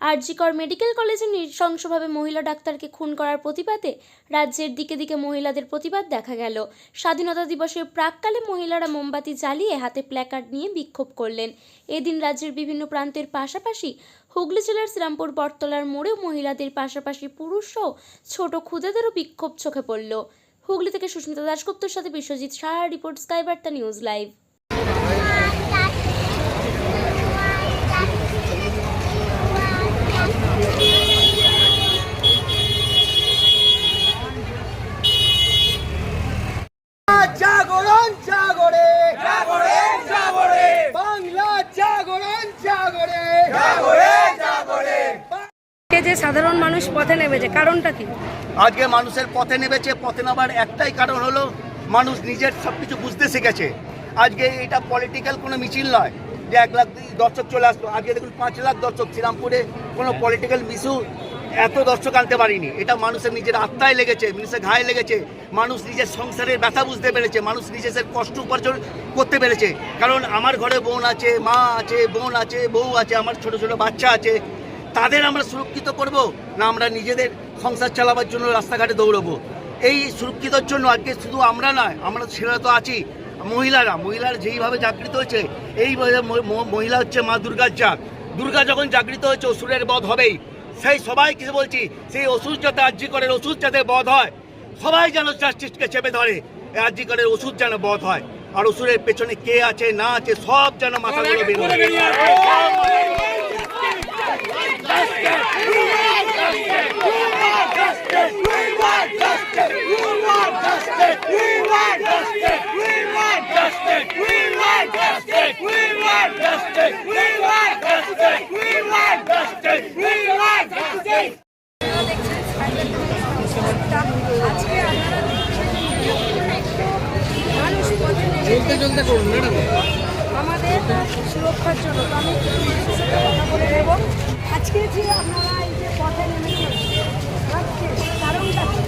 RG Kar medical কলেজে নৃশংসভাবে মহিলা ডাক্তারকে খুন করার প্রতিবাদে রাজ্যের দিকে দিকে মহিলাদের প্রতিবাদ দেখা গেল। স্বাধীনতা দিবসের প্রাককালে মহিলারা মোমবাতি জ্বালিয়ে হাতে প্ল্যাকার্ড নিয়ে বিক্ষোভ করলেন। এদিন রাজ্যের বিভিন্ন প্রান্তের পাশাপাশি হুগলি জেলার শ্রীরামপুর, বটতলার মোড়েও মহিলাদের পাশাপাশি পুরুষসহ ছোট ক্ষুদেদেরও বিক্ষোভ চোখে পড়ল। হুগলি থেকে সুস্মিতা দাশগুপ্তর সাথে Biswajit Saha, report Sky Barta news live. যে সাধারণ মানুষ পথে নেমেছে কারণটা কি? আজকে মানুষের পথে নেমেছে পথে নামার একটাই কারণ হলো মানুষ নিজের সব কিছু বুঝতে শিখেছে। আজকে এটা পলিটিক্যাল কোনো মিছিল নয় যে এক লাখ দর্শক চলে আসলো। আজকে দেখুন পাঁচ লাখ দর্শক শ্রীরামপুরে কোনো পলিটিক্যাল মিশু এত দর্শক আনতে পারিনি। এটা মানুষের নিজের আত্মায় লেগেছে, মানুষের ঘায়ে লেগেছে, মানুষ নিজের সংসারের ব্যথা বুঝতে পেরেছে, মানুষ নিজের কষ্ট উপার্জন করতে পেরেছে। কারণ আমার ঘরে বোন আছে, মা আছে, বোন আছে, বউ আছে, আমার ছোট ছোট বাচ্চা আছে, তাদের আমরা সুরক্ষিত করব না আমরা নিজেদের সংসার চালাবার জন্য রাস্তাঘাটে দৌড়বো? এই সুরক্ষিতর জন্য আজকে শুধু আমরা নয়, আমরা ছেলেরা তো আছি, মহিলারা মহিলারা যেইভাবে জাগৃত হয়েছে ম- মহিলা হচ্ছে মা দুর্গার জাগ। দুর্গা যখন জাগৃত হয়েছে, অসুরের বধ হবেই। সেই সবাই কিছু বলছি সেই ওষুধ যাতে আর্জি করের ওষুধ যাতে বধ হয় সবাই যেন জাস্টিসকে চেপে ধরে আর্জি করের ওষুধ যেন বধ হয় আর ওষুধের পেছনে কে আছে না আছে সব যেন মাথাগুলো বেরোয় আজকে আপনারা মানুষ পথে নেমেছে চলতে করুন ম্যাডাম আমাদের সুরক্ষার জন্য তো আমি কথা বলে নেব আজকে যে আপনারা এই যে পথে নেমেছেন আজকে কারণটা কি?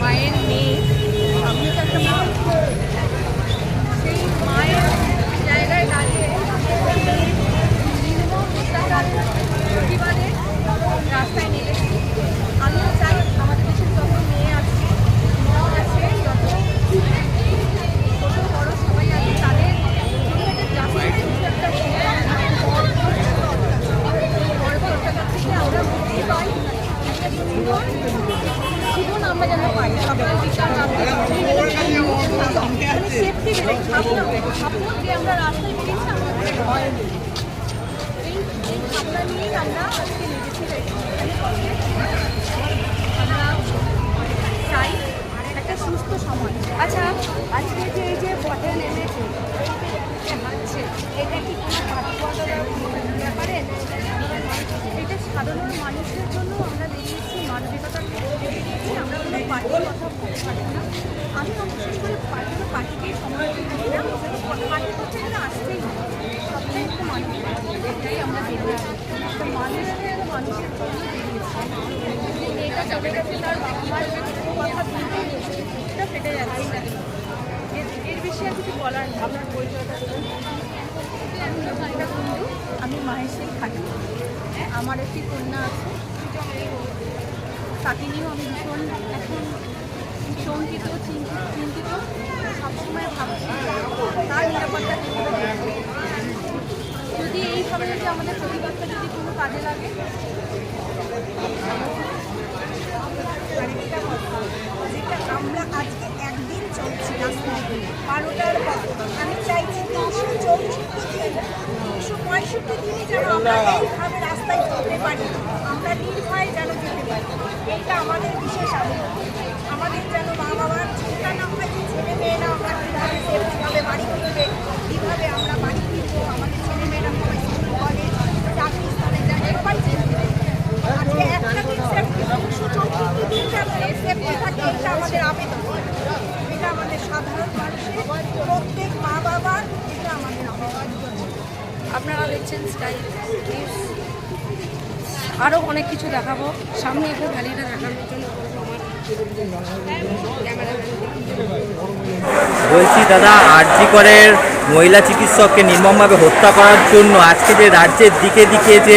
মায়ের মেয়ে আমি তো একটা মা সেই মায়ের জায়গায় দাঁড়িয়ে নির্মম অত্যাচারের প্রতিবাদে রাস্তায় নেমেছি আমিও চাই আমাদের দেশের যত মেয়ে আছে বোন আছে যত ছোট বড় সবাই আছে তাদের জন্য একটা জাস্টিস কিছু একটা বড় অত্যাচার থেকে আমরা মুক্তি পাই একটা সুন্দর জীবন আমরা যেন পাই সকাল বিকাল রাত্রে মানে সেফটি বেড়ে ভাবনা ভাবনা যে আমরা রাস্তায় বেরিয়েছি আমাদের ভয় নেই এই এই ভাবনা নিয়েই আমরা আজকে নেমেছি এখানে পথে। আমরা চাই একটা সুস্থ সমাজ আচ্ছা আজকে যে এই যে পথে নেমেছে এটা কি কোনো পাঠপদ্ধতার ব্যাপারে এটা সাধারণ মানুষের জন্য আমরা বেরিয়েছি মানবিকতার আমরা কোনো পার্টির কথা বলতে পারি না আমি বিশেষ করে পার্টি বা পার্টিকে সমর্থন করি না পার্টি করতে গেলে আসতেই হবে সবটাই একটু মানবিকতা এটাই আমরা বেরিয়েছি তো মানুষের মানুষের জন্য বেরিয়েছি যে মেয়েটা চলে গেছে তার বাবা মার কথা ভুলতে গেছে এটা যাচ্ছে এর বেশি আমি মাহেশের খাটি আমার একটি কন্যা আছে। তাকে নিয়েও আমি ভীষণ এখন শঙ্কিত চিন্তিত চিন্তিত। সবসময় ভাবছি, তার নিরাপত্তা যদি এইভাবে যদি আমাদের প্রতিবাদটা যদি কোনো কাজে লাগে আরেকটা কথা যেটা আমরা আজকে একদিন চলছি রাস্তায় বারোটার পর। আমি চাইছি তিনশো চৌষট্টি দিন তিনশো পঁয়ষট্টি দিনে যেন আমরা এইভাবে রাস্তায় চলতে পারি। আমরা নির্ভয়ে যেন যেতে পারি। এইটা আমাদের বিশেষ আবেদন। আমাদের যেন মা বাবার চিন্তা না হয় যে ছেলে মেয়েরা আমরা কীভাবে সেফটিভাবে বাড়ি ফিরবে কীভাবে আমরা বাড়ি ফিরবো আমাদের ছেলে মেয়েরা সবাই স্কুল কলেজ চাকরি স্থানে যায় সবাই চিন্তা আজকে একটা দিন সেফটি তিনশো চৌষট্টি দিন যেন এই সেফটি থাকে এটা আমাদের আবেদন এটা আমাদের সাধারণ মানুষের প্রত্যেক মা বাবার এটা আমাদের আবেদন দেখছেন আরও অনেক কিছু দেখাবো। সামনে একটু ভ্যালিটা দেখানোর জন্য বলছি দাদা আরজি করের মহিলা চিকিৎসককে নির্মমভাবে হত্যা করার জন্য আজকে যে রাজ্যের দিকে দিকে যে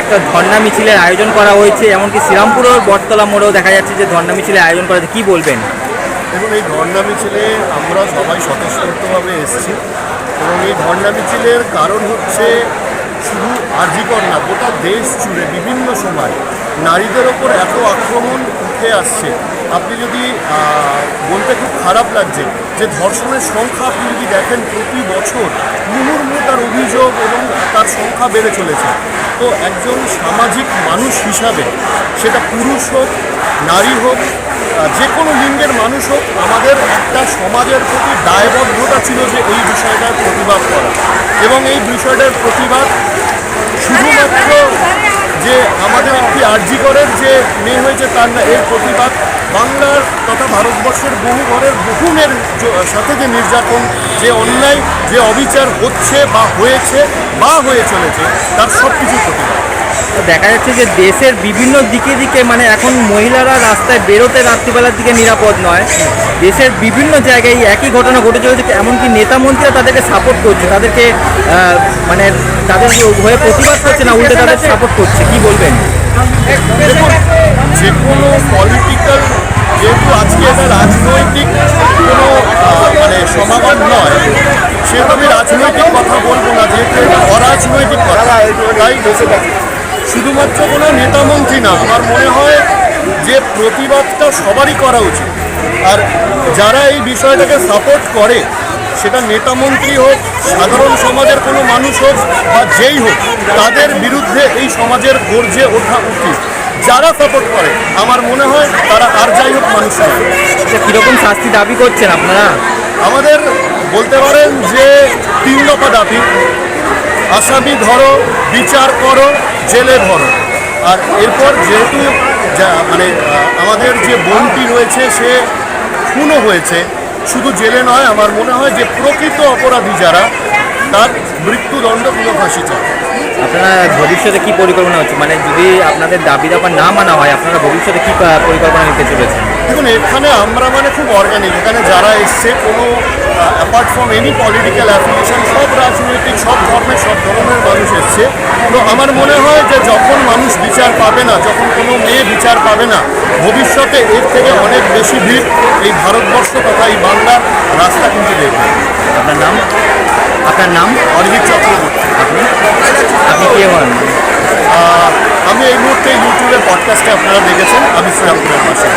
একটা ধর্ণা মিছিলের আয়োজন করা হয়েছে এমনকি শ্রীরামপুরের বটতলা মোড়েও দেখা যাচ্ছে যে ধর্ণা মিছিলের আয়োজন করা হয়েছে। কী বলবেন? দেখুন এই ধর্ণা মিছিলে আমরা সবাই স্বতঃস্ফূর্তভাবে এসেছি। এবং এই ধর্ণা মিছিলের কারণ হচ্ছে শুধু আর্জিকর না, গোটা দেশ জুড়ে বিভিন্ন সময় নারীদের ওপর এত আক্রমণ উঠে আসছে। আপনি যদি বলতে খুব খারাপ লাগছে যে ধর্ষণের সংখ্যা আপনি যদি দেখেন প্রতি বছর মুহুর্মুহ তার অভিযোগ এবং তার সংখ্যা বেড়ে চলেছে। তো একজন সামাজিক মানুষ হিসাবে সেটা পুরুষ হোক, নারী হোক যে কোনো লিঙ্গের মানুষ হোক, আমাদের একটা সমাজের প্রতি দায়বদ্ধতা ছিল যে এই বিষয়টার প্রতিবাদ করা। এবং এই বিষয়টার প্রতিবাদ শুধুমাত্র যে আমাদের একটি আর্জি করেন যে মেয়ে হয়েছে তার না, এর প্রতিবাদ বাংলার তথা ভারতবর্ষের বহু ঘরের বহু মেয়ের সাথে যে নির্যাতন, যে অন্যায়, যে অবিচার হচ্ছে বা হয়েছে বা হয়ে চলেছে, তার সব কিছুর প্রতিবাদ। দেখা যাচ্ছে যে দেশের বিভিন্ন দিকে দিকে মানে এখন মহিলারা রাস্তায় বেরোতে রাত্রিবেলার দিকে নিরাপদ নয়। দেশের বিভিন্ন জায়গায় একই ঘটনা ঘটে চলেছে এমনকি নেতা মন্ত্রীরা তাদেরকে সাপোর্ট করছে, তাদেরকে মানে তাদের হয়ে প্রতিবাদ করছে না, উল্টে তাদের সাপোর্ট করছে। কি বলবেন? যে কোনো পলিটিক্যাল যেহেতু আজকে এটা রাজনৈতিক কোনো মানে সমাগম নয় সেহেতু আমি রাজনৈতিক কথা বলব না, যেহেতু অরাজনৈতিক কথা। তাই প্রতিবাদটা সবারই করা উচিত। আর যারা এই বিষয়টাকে সাপোর্ট করে সেটা নেতা মন্ত্রী হোক সাধারণ সমাজের কোনো মানুষ হোক বা যেই হোক তাদের বিরুদ্ধে এই সমাজের গর্জে ওঠা উচিত। যারা সাপোর্ট করে আমার মনে হয় তারা আর যাই হোক মানুষ নয়। কীরকম শাস্তি দাবি করছেন আপনারা? আমাদের বলতে পারেন যে তিন দফা দাবি। আসামি ধরো বিচার করো জেলে ধরো। আর এরপর যেহেতু মানে আমাদের যে বোনটি রয়েছে সে খুনও হয়েছে। শুধু জেলে নয় আমার মনে হয় যে প্রকৃত অপরাধী যারা তার মৃত্যুদণ্ড কোনো ফাঁসি চায় আপনারা ভবিষ্যতে কি পরিকল্পনা হচ্ছে? মানে যদি আপনাদের দাবি দাবা না মানা হয় আপনারা ভবিষ্যতে কি পরিকল্পনা নিতে চলেছেন? দেখুন এখানে আমরা মানে খুব অর্গানিক এখানে যারা এসছে কোনো apart from any political affiliation সব রাজনৈতিক সব ধর্মের সব ধরনের মানুষ এসছে। তো আমার মনে হয় যে যখন মানুষ বিচার পাবে না যখন কোনো মেয়ে বিচার পাবে না ভবিষ্যতে এর থেকে অনেক বেশি ভিড় এই ভারতবর্ষ তথা এই বাংলার রাস্তা কিন্তু দেখবে আপনার নাম? আপনার নাম? অরিজিৎ চক্রবর্তী। আপনি? আপনি কে হন? আমি এই মুহূর্তে ইউটিউবে পডকাস্টে আপনারা দেখেছেন আমি শ্রীরামপুরের পাশে